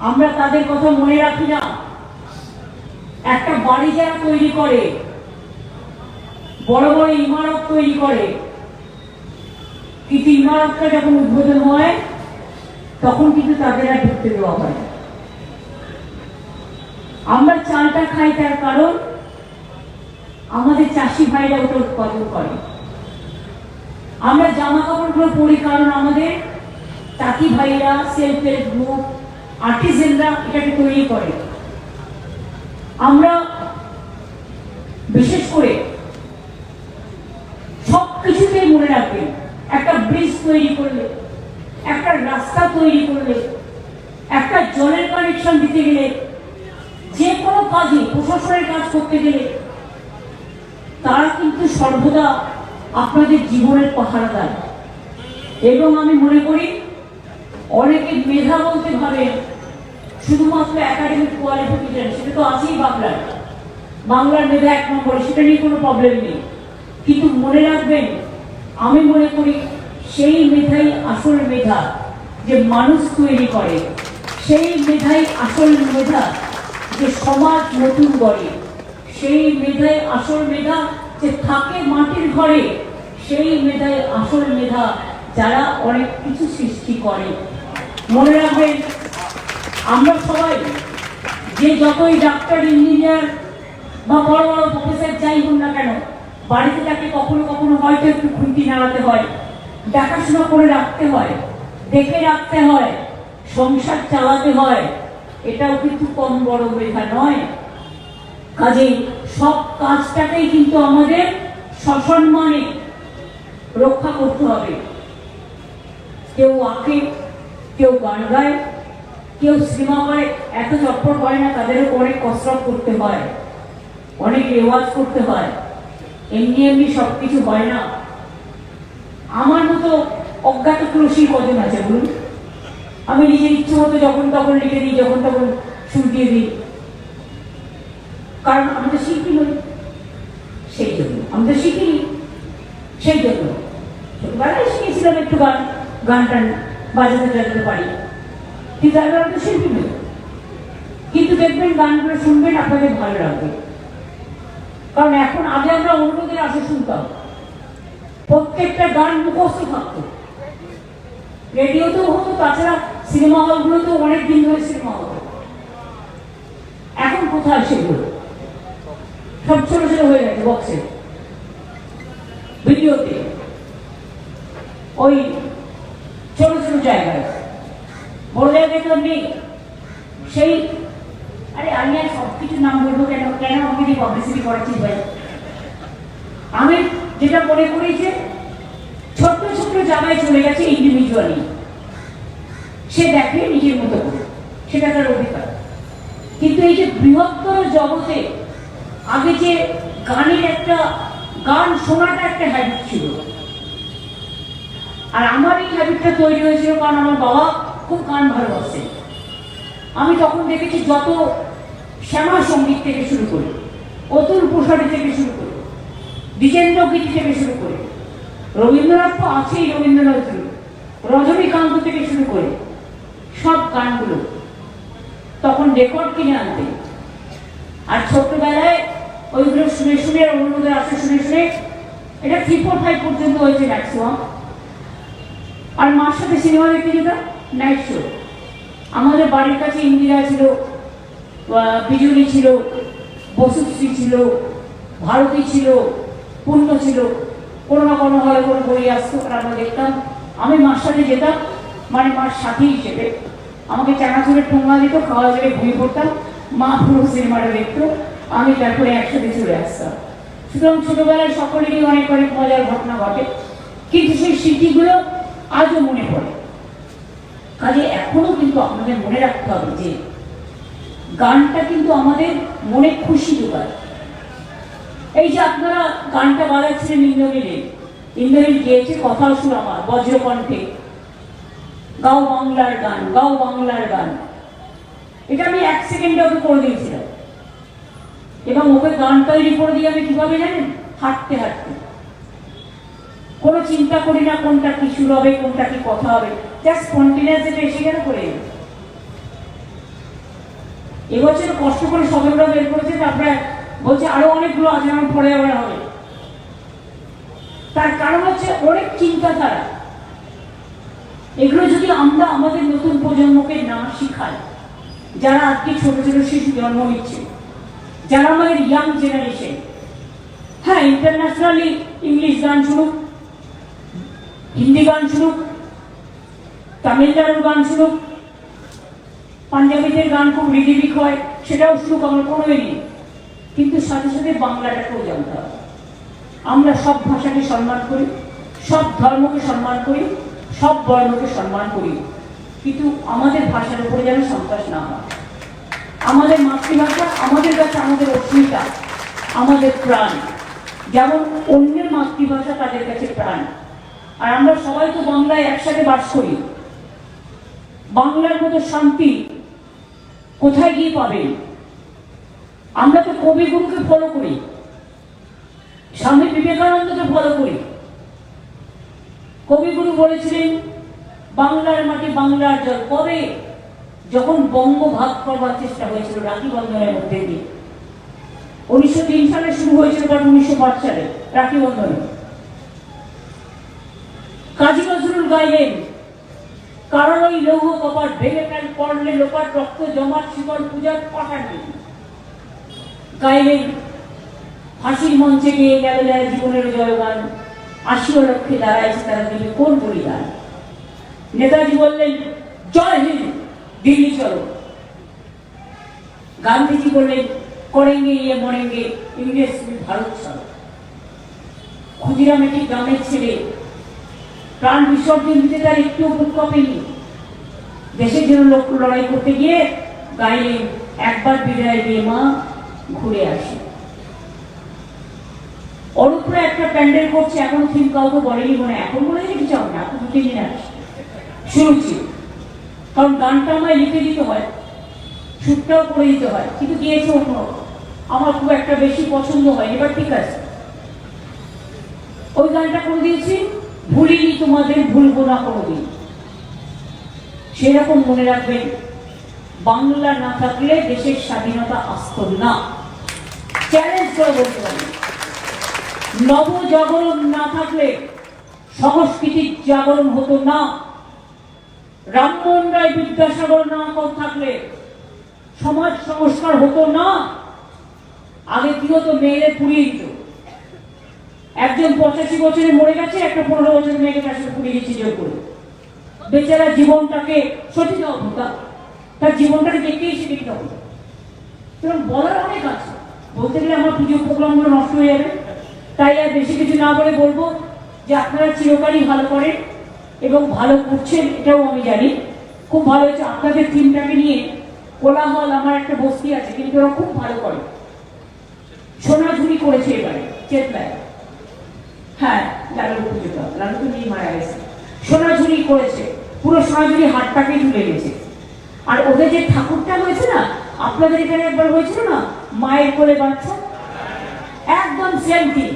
আমরা তাদের কথা মনে রাখি না একটা বাড়ি যারা তৈরি করে, বড় বড় ইমারত তৈরি করে, কিন্তু ইমারতটা যখন উদ্বোধন হয়, তখন কিন্তু তাদের আর ঢুকতে দেওয়া হয়। আমরা চালটা খাই তার কারণ, আমাদের চাষি ভাইরা ওটা উৎপাদন করে আমরা জামা কাপড়গুলো পরি কারণ আমাদের তাঁতি ভাইরা সেলফ হেল্প গ্রুপ আর্টিজেনরা এটাকে তৈরি করে। আমরা বিশেষ করে সব কিছুতেই মনে রাখবেন, একটা ব্রিজ তৈরি করলে, একটা রাস্তা তৈরি করলে, একটা জলের কানেকশন দিতে গেলে যে কোনো কাজে প্রশাসনের কাজ করতে গেলে, তারা কিন্তু সর্বদা আপনাদের জীবনের পাহারাদার। এবং আমি মনে করি অনেকে মেধা বলতে ভাবে শুধুমাত্র একাডেমিক কোয়ালিফিকেশন সেটা তো আছেই বাংলার। বাংলার মেধা এক নম্বরে, সেটা নিয়ে কোনো প্রবলেম নেই। কিন্তু মনে রাখবেন, আমি মনে করি সেই মেধাই আসল মেধা যে মানুষ তৈরি করে, সেই মেধাই আসল মেধা যে সমাজ নতুন করে, সেই মেধাই আসল মেধা যে থাকে মাটির ঘরে, সেই মেধাই আসল মেধা যারা অনেক কিছু সৃষ্টি করে। মনে রাখবেন আমরা সবাই যে যতই ডাক্তার, ইঞ্জিনিয়ার বা বড় বড় প্রফেসর যাই হোক না কেন, বাড়িতে তাকে কখনো কখনো হয়তো একটু খুঁটি নাড়াতে হয়, দেখাশোনা করে রাখতে হয়, দেখে রাখতে হয়, সংসার চালাতে হয়, এটাও কিন্তু কম বড় মেধা নয়। কাজেই সব কাজটাকেই কিন্তু আমাদের সসম্মানে রক্ষা করতে হবে। কেউ আঁকে কেউ গান গায়, কেউ সিনেমা করে, এত চটপট করে না তাদেরও অনেক কসরত করতে হয়, অনেক রেওয়াজ করতে হয়, এমনি এমনি সব কিছু হয় না। আমার মতো অজ্ঞাত তুলসী কজন আছে বলুন? আমি নিজের ইচ্ছে মতো যখন তখন লিখে দিই, যখন তখন সুর দিয়ে দিই। কারণ আমি তো শিল্পী নই সেই জন্য, আমি তো শিখিনি। সেই জন্য। ছোটবেলায় শিখেছিলাম একটু গান গান টান। বাজাতে টাজাতে পারি। কিন্তু আমি আমি তো শিল্পী কিন্তু দেখবেন গানগুলো শুনবেন আপনাদের ভালো লাগবে। কারণ এখন আগে আমরা অন্যদের আসে শুনতাম। প্রত্যেকটা গান মুখস্থ থাকতো। রেডিওতেও হতো, তাছাড়া সিনেমা হলগুলোতেও অনেক দিন ধরে সিনেমা হতো। এখন কোথায় সেগুলো? সব ছোট ছোট হয়ে গেছে বক্সে ভিডিওতে। ওই ছোট ছোট জায়গায়। জায়গায় তো নেই সেই আরে আমি আর সব কিছু নাম বলব কেন? কেন আমাকে দিয়ে পাবলিসিটি করাচ্ছিস ভাই? আমি যেটা মনে করি যে ছোট্ট ছোট্ট জায়গায় চলে গেছে ইন্ডিভিজুয়ালি সে দেখে নিজের মতো করে। সেটা তার অধিকার। কিন্তু এই যে বৃহত্তর জগতে আগে যে গানের একটা গান শোনাটা একটা হ্যাবিট ছিল। আর আমার এই হ্যাবিটটা তৈরি হয়েছিল কারণ আমার বাবা খুব গান ভালোবাসে আমি তখন দেখেছি যত শ্যামা সংগীত থেকে শুরু করে, অতুল প্রসারী থেকে শুরু করে, দ্বিজেন্দ্র গীত থেকে শুরু করে, রবীন্দ্রনাথ তো আছেই রবীন্দ্রনাথ রজনীকান্ত থেকে শুরু করে, সব গানগুলো তখন রেকর্ড কিনে আনতে। আর ছোট্টবেলায় ওইগুলো শুনে শুনে অন্যদের আসে শুনে শুনে, এটা থ্রি ফোর ফাইভ পর্যন্ত হয়েছে ম্যাক্সিমাম আর মার সাথে সিনেমা দেখতে যেতাম? নাইট শো আমাদের বাড়ির কাছে ইন্দিরা ছিল বিজুলি ছিল বসুশ্রী ছিল, ভারতী ছিল পূর্ণ ছিল। কোনো না কোনো হলে কোনো বই আসতো, আর আমরা দেখতাম, আমি মার সাথে যেতাম মানে মার সাথী হিসেবে। আমাকে চানাচুরের ঠোঙা দিত, খাওয়া জলে ঘুমিয়ে পড়তাম, মা পুরো সিনেমাটা দেখতো, আমি তারপরে একসাথে চলে আসতাম। সুতরাং ছোটবেলায় সকলেরই অনেক অনেক মজার ঘটনা ঘটে। কিন্তু সেই স্মৃতিগুলো আজও মনে পড়ে। কাজে এখনও কিন্তু আমাদের মনে রাখতে হবে যে, গানটা কিন্তু আমাদের মনে খুশি যোগায়। এই যে আপনারা গানটা বাজাচ্ছিলেন ইন্দ্রনীলে ইন্দ্রনীল গিয়েছে কথা সুর আমার, বজ্রকণ্ঠে। গাও বাংলার গান, গাও বাংলার গান। এটা আমি এক সেকেন্ডে ওকে করে দিয়েছিলাম। এবং ওকে গান তৈরি করে দিয়ে আমি কীভাবে জানেন? হাঁটতে হাঁটতে। কোনো চিন্তা করি না কোনটা কি সুর হবে, কোনটা কি কথা হবে। জাস্ট যেটা এসে গেলে করে। এবছর কষ্ট করে সদরটা বের করেছে, তারপরে বলছে আরও অনেকগুলো আমার পরে আবার হবে। তার কারণ হচ্ছে অনেক চিন্তাধারা এগুলো যদি আমরা আমাদের নতুন প্রজন্মকে না শিখাই, যারা আজকে ছোট ছোট শিশু জন্ম নিচ্ছে, যারা আমাদের ইয়াং জেনারেশন হ্যাঁ ইন্টারন্যাশনালি ইংলিশ গান শুনুক হিন্দি গান শুনুক তামিলনাড়ুর গান শুনুক পাঞ্জাবিদের গান খুব রিডিমিক হয় সেটাও শুনুক আমরা কোনো নেই কিন্তু সাথে সাথে বাংলাটাকেও জানতে হবে। আমরা সব ভাষাকে সম্মান করি, সব ধর্মকে সম্মান করি, সব বর্ণকে সম্মান করি। কিন্তু আমাদের ভাষার উপরে যেন সন্ত্রাস না হয়। আমাদের মাতৃভাষা, আমাদের কাছে আমাদের অস্মিতা, আমাদের প্রাণ। যেমন অন্যের মাতৃভাষা তাদের কাছে প্রাণ। আর আমরা সবাই তো বাংলায় একসাথে বাস করি। বাংলার মতো শান্তি কোথায় গিয়ে পাবেন আমরা তো কবিগুরুকে ফলো করি। স্বামী বিবেকানন্দকে ফলো করি। কবিগুরু বলেছিলেন, বাংলার মাটি বাংলার জল। কবে যখন বঙ্গ ভাগ করবার চেষ্টা হয়েছিল রাখি বন্ধনের মধ্যে দিয়ে, উনিশশো তিন সালে শুরু হয়েছিল তার উনিশশো পাঁচ সালে রাখি বন্ধনে কাজী নজরুল গাইলেন কারণ ওই লৌহ কপাট ভেঙে ফেল পড়লে লোপার রক্ত জমাট শিকল পূজার পাঠান গাইলেন ফাঁসির মঞ্চে গিয়ে গেল যারা জীবনের জয়গান, আশিও লক্ষ্যে দাঁড়াইছে তারা দিলে কোন বলিদান নেতাজি বললেন জয় হিন্দ দিল্লি চলো। গান্ধীজি বললেন, করেঙ্গে ইয়ে মরেঙ্গে, ইংরেজ ভারত চলো। ক্ষুদিরাম একটি গ্রামের ছেলে প্রাণ বিসর্জন দিতে তার একটু বুক কপেনি দেশের জন্য লোক লড়াই করতে গিয়ে গায়ে একবার বিদায় দিয়ে মা ঘুরে আসে। অরূপরা একটা প্যান্ডেল করছে, এখন থিম কাউকে বলেনি মনে। এখন বলে দিতে চাও না এখন দু তিন দিন আছে শুনছি। কারণ গানটা আমায় লিখে দিতে হয়, সুরটাও করে দিতে হয়, কিন্তু গিয়েছে অন্য আমার খুব একটা বেশি পছন্দ হয় এবার ঠিক আছে। ওই গানটা করে দিয়েছি। ভুলিনি তোমাদের, ভুলবো না কোনোদিন। সেরকম মনে রাখবেন, বাংলা না থাকলে দেশের স্বাধীনতা আসত না। চ্যালেঞ্জ করে বলতে পারি। নবজাগরণ না থাকলে সংস্কৃতির জাগরণ হতো না। রামমোহন রায় বিদ্যাসাগর না থাকলে সমাজ সংস্কার হতো না। আগে কি হতো? মেয়েদের পুড়িয়ে দিত। একজন পঁচাশি বছরে মরে গেছে, একটা পনেরো বছরের মেয়েকে সাথে পুড়িয়ে দিচ্ছে জোর করে। বেচারা জীবনটাকে সঠিক অবতা তার জীবনটাকে দেখতেই সে দেখতে হবে। সুতরাং বলার অনেক আছে। বলতে গেলে আমার পুজো প্রোগ্রামগুলো নষ্ট হয়ে যাবে। তাই আর বেশি কিছু না বলে বলব যে আপনারা চিরকালই ভালো করেন এবং ভালো করছেন এটাও আমি জানি। খুব ভালো হয়েছে। আপনাদের টিমটাকে নিয়ে কোলাহল আমার একটা বস্তি আছে, কিন্তু ওরা খুব ভালো করে। সোনাঝুরি করেছে এবারে, চেতলায়। হ্যাঁ লালু পুজোটা লালু তো নিয়ে মারা গেছে। সোনাঝুরি করেছে, পুরো সোনাঝুরি হাটটাকে তুলে গেছে। আর ওদের যে ঠাকুরটা হয়েছে না, আপনাদের এখানে একবার হয়েছিল না, মায়ের কোলে বাচ্চা? একদম সেম থিং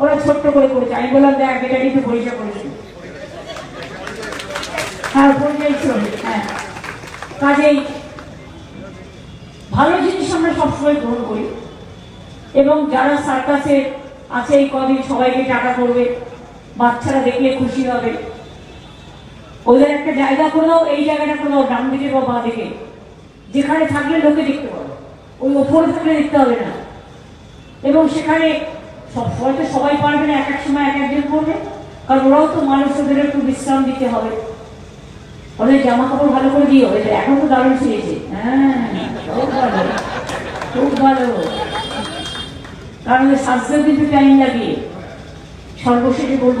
ওরা ছোট্ট করে করেছে। আমি বললাম, দেখ, এটা কিন্তু পরিচয় করেছি। হ্যাঁ পরিচয় শ্রমিক হ্যাঁ। কাজেই ভালো জিনিস আমরা সবসময় গ্রহণ করি। এবং যারা সার্কাসে আছে এই কদিন সবাইকে টাকা করবে বাচ্চারা দেখলে খুশি হবে। ওদের একটা জায়গা করে এই জায়গাটা দাও ডান দিকে বা বাঁ দিকে। যেখানে থাকলে লোকে দেখতে পাবে। ওই ওপরে থাকলে দেখতে হবে না। এবং সেখানে সব তো সবাই পারবে না, এক এক সময় এক একজন করবে। কারণ ওরাও তো মানুষ ওদের একটু বিশ্রাম দিতে হবে। ওদের জামা কাপড় ভালো করে দিও এদের এখন তো দারুণ ছিঁড়েছে হ্যাঁ খুব ভালো। খুব ভালো। কারণ সাজতেও কিন্তু টাইম লাগে সর্বশেষে বলব,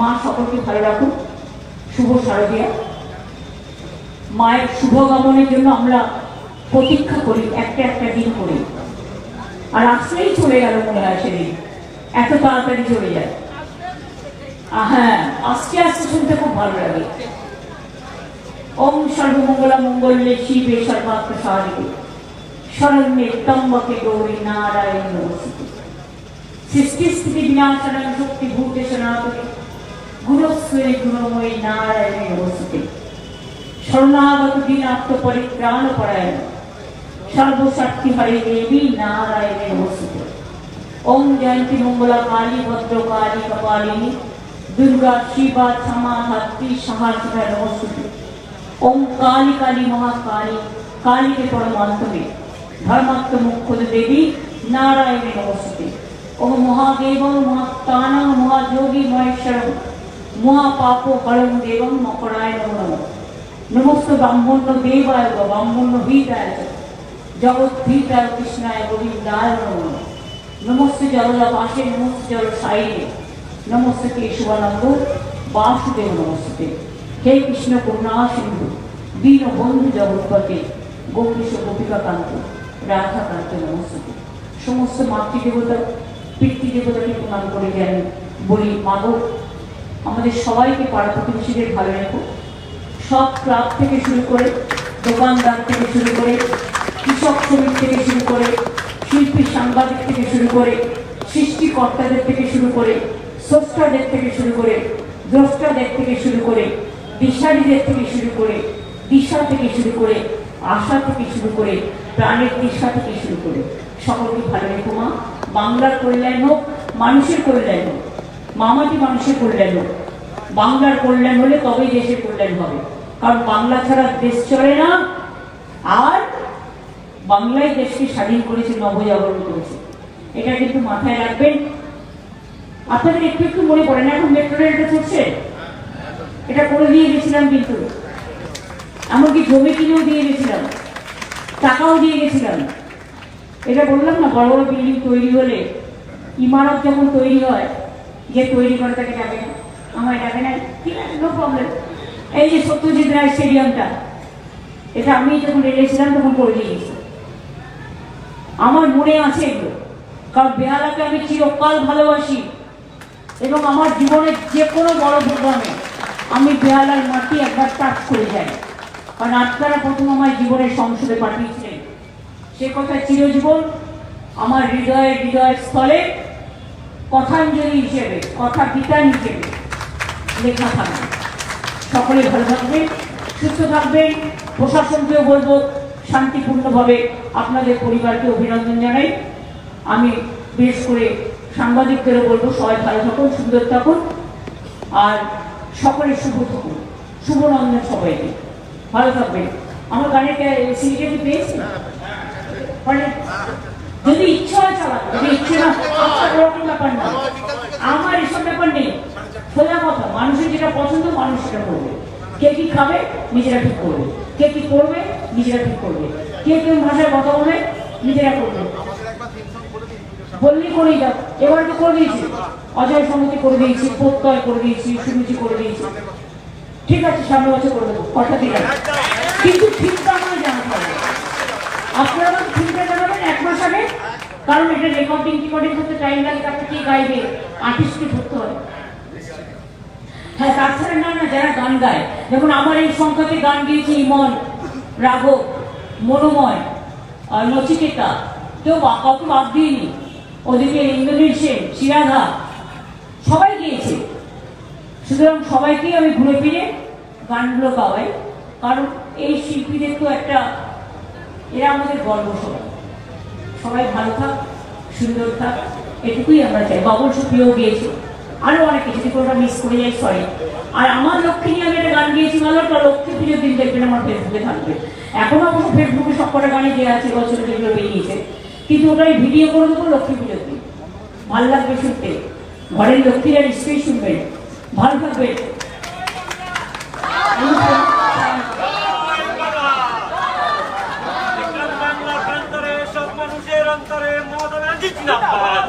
মা সকলকে ভালো রাখুন, শুভ শারদীয়া। মায়ের শুভ গমনের জন্য আমরা প্রতীক্ষা করি, একটা একটা দিন করি। আর আসলেই চলে গেল মনে হয় সেদিন। এত তাড়াতাড়ি চলে যায়। হ্যাঁ আস্তে আস্তে শুনতে খুব ভালো লাগে। ওম সর্বমঙ্গলা মঙ্গলে শিবে সর্বাত্ম সাহায্যে শরণ্যে তম্বকে গৌরী নারায়ণ নমস্তে সৃষ্টি স্থিতি বিনাশনং শক্তি ভূতে সনাতনে গুণস্বরী গুণময়ী নারায়ণে নমস্তে শরণাগত দিন আত্মপরিত্রাণ পরায়ণ সর্বশক্তি হরে দেবী নারায়ণে নমস্তে ওম জয়ন্তী মঙ্গলা কালী ভদ্র কালী কপালিনী দুর্গা শিবা ক্ষমা ধাত্রী সহাসিকা নমস্তে ওম কালী কালী মহাকালী কালীকে পরমান্তমে নারায়ণে নমস্তে ওম মহাদেব মহাত্তান মহাযোগী মহেশ্বরম মহাপাপ হরম দেবম মকরায় নম নম নমস্ত ব্রাহ্মণ্য দেবায় গ ব্রাহ্মণ্য হিতায় চ জগৎ হিতায় কৃষ্ণায় গোবিন্দায় নম নম নমস্তে জলজা পাশে নমস্তে জল সাইলে নমস্তে কেশবানন্দ বাসুদেব নমস্তে হে কৃষ্ণ করুণা সিন্ধু দীন বন্ধু জগৎপতি গোপীশ গোপিকাকান্ত রাধাকান্ত নমস্তে সমস্ত মাতৃদেবতা, পিতৃদেবতাকে প্রণাম করে যান বলি, মাগো, আমাদের সবাইকে পাড়া প্রতিবেশীদের ভালো রেখো। সব ক্লাব থেকে শুরু করে, দোকানদার থেকে শুরু করে, কৃষক শ্রমিক থেকে শুরু করে, শিল্পী সাংবাদিক থেকে শুরু করে, সৃষ্টিকর্তাদের থেকে শুরু করে, স্রষ্টাদের থেকে শুরু করে, দ্রষ্টাদের থেকে শুরু করে, দিশারীদের থেকে শুরু করে, দিশা থেকে শুরু করে আশা থেকে শুরু করে, প্রাণের দিশা থেকে শুরু করে। সকলকে ভালো রেখো মা। বাংলার কল্যাণ হোক, মানুষের কল্যাণ হোক। মামাটি মানুষের কল্যাণ হোক। বাংলার কল্যাণ হলে তবেই দেশের কল্যাণ হবে। কারণ বাংলা ছাড়া দেশ চলে না। আর বাংলায় দেশকে স্বাধীন করেছে, নবজাগরণ করেছে। এটা কিন্তু মাথায় রাখবেন। আপনাদের একটু একটু মনে পড়ে না এখন মেট্রো রেলটা চলছে? এটা করে দিয়ে গেছিলাম কিন্তু। এমনকি জমি কিনেও দিয়ে গেছিলাম, টাকাও দিয়ে গেছিলাম। এটা বললাম না, বড় বড় বিল্ডিং তৈরি হলে, ইমারত যখন তৈরি হয়, যে তৈরি করে তাকে যাবে না, আমায় ডাকে না, ঠিক আছে নো প্রবলেম এই যে সত্যজিৎ রায় স্টেডিয়ামটা এটা আমি যখন রেলেছিলাম তখন করে দিয়ে গেছি। আমার মনে আছে এগুলো, কারণ বেহালাকে আমি চিরকাল ভালোবাসি, এবং আমার জীবনের যে কোনো বড় প্রোগ্রামে আমি বেহালার মাটি একবার টাচ করে যাই। কারণ আপনারা প্রথম আমার জীবনের সংসদে পাঠিয়েছিলেন। সে কথা চিরজীবন আমার হৃদয়ের হৃদয়ের স্থলে কথাঞ্জলি হিসেবে, কথা বিতান হিসেবে লেখা থাকবে সকলে ভালো থাকবেন, সুস্থ থাকবেন। প্রশাসনকেও বলব, শান্তিপূর্ণভাবে আপনাদের পরিবারকে অভিনন্দন জানাই। আমি বেশ করে সাংবাদিকদেরও বলব, সবাই ভালো থাকুন, সুন্দর থাকুন। আর সকলে শুভ থাকুন শুভনন্দন সবাইকে। ভালো থাকবেন। আমার গানের সিডিটা কি পেয়েছি মানে যদি ইচ্ছা হয় চালান যদি ইচ্ছে না ওরকম ব্যাপার না। আমার এসব ব্যাপার নেই। খোলা কথা, মানুষের যেটা পছন্দ, মানুষ সেটা করবে। কে কি খাবে, নিজেরা ঠিক করবে। কে কি করবে, নিজেরা ঠিক করবে। কে কেউ ভাষায় কথা বলবে, নিজেরা করবে। বললি করেই যাও এবার তো করে দিয়েছি। অজয় সমিতি করে দিয়েছি, প্রত্যয় করে দিয়েছি সুরুচি করে দিয়েছি। ঠিক আছে, সামনে বছর করে দেবো। কথা দিলাম কিন্তু ঠিকটা আমার জানাতে হবে। আপনারা আমাকে ঠিকটা জানাবেন এক মাস আগে, কারণ এটা রেকর্ডিং টিকর্ডিং করতে টাইম লাগে তাকে কে গাইবে? আর্টিস্টকে ধরতে হবে। হ্যাঁ তাছাড়া না না, যারা গান গায় যেমন আমার এই সংখ্যাতে গান গিয়েছে ইমন, রাঘব, মনোময়, আর নচিকেতা। কেউ কাউকে বাদ ওদিকে ইন্দ্রনীল সেন সবাই গিয়েছে। সুতরাং সবাইকেই আমি ঘুরে ফিরে গানগুলো পাওয়াই কারণ এই শিল্পীদের তো একটা, এরা আমাদের গর্ব সবাই। সবাই ভালো থাক, সুন্দর থাক, এটুকুই আমরা চাই। বাবুল সুপ্রিয় গিয়েছে। আরও অনেক কিছু কোনোটা মিস করে যাই সরি আর আমার লক্ষ্মী নিয়ে আমি একটা গান গিয়েছি, ভালো একটা লক্ষ্মী পুজোর দিন দেখবেন আমার ফেসবুকে থাকবে। এখনও অবশ্য ফেসবুকে সব কটা গানে দেওয়া আছে বছরে যেগুলো বেরিয়েছে। কিন্তু ওটা আমি ভিডিও করে দেবো লক্ষ্মী পুজোর দিন। ভালো লাগবে শুনতে। ঘরের লক্ষ্মীরা নিশ্চয়ই শুনবেন। ভালো থাকবে। মানুষের অন্তরে মমতা ব্যানার্জি জিন্দাবাদ